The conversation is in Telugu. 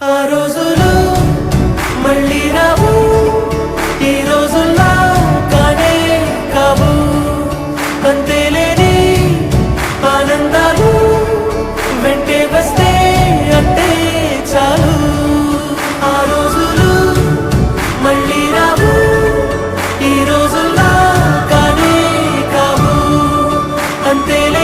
ఆ రోజులు మళ్ళీ రావు ఈ రోజుల్లో కానే కావు. అంతేలేని ఆనందాలు వెంటే వస్తే అంటే చాలు. ఆ రోజులు మళ్ళీ రావు ఈ రోజుల్లో కానే కావు. అంతేలే